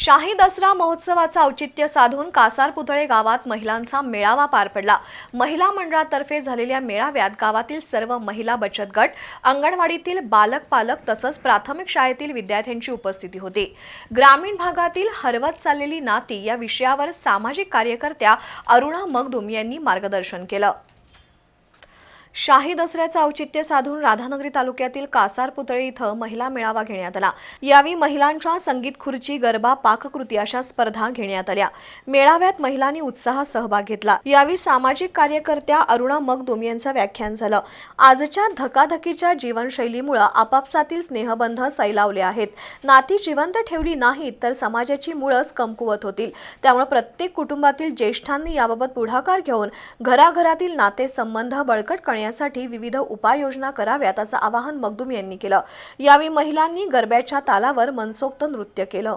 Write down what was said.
शाही दसरा महोत्सवाचं औचित्य साधून कासार पुतळे गावात महिलांचा मेळावा पार पडला. महिला मंडळातर्फे झालेल्या मेळाव्यात गावातील सर्व महिला बचत गट अंगणवाडीतील बालक पालक तसंच प्राथमिक शाळेतील विद्यार्थ्यांची उपस्थिती होती. ग्रामीण भागातील हरवत चाललेली नाती या विषयावर सामाजिक कार्यकर्त्या अरुणा मगदुम यांनी मार्गदर्शन केलं. शाही दसऱ्याचं औचित्य साधून राधानगरी तालुक्यातील कासार पुतळे इथं महिला मेळावा घेण्यात आला. यावेळी महिलांच्या संगीत खुर्ची गरबा पाककृती अशा स्पर्धा घेण्यात आल्या. मेळाव्यात महिलांनी उत्साह सहभाग घेतला. यावेळी सामाजिक कार्यकर्त्या अरुणा मगदुम यांचं व्याख्यान झालं. आजच्या धकाधकीच्या जीवनशैलीमुळे आपापसातील स्नेहबंध सैलावले आहेत. नाती जिवंत ठेवली नाहीत तर समाजाची मुळंच कमकुवत होतील. त्यामुळे प्रत्येक कुटुंबातील ज्येष्ठांनी याबाबत पुढाकार घेऊन घराघरातील नातेसंबंध बळकट करण्यासाठी विविध उपाययोजना कराव्यात असं आवाहन मगदूम यांनी केलं. यावेळी महिलांनी गरब्याच्या तालावर मनसोक्त नृत्य केलं.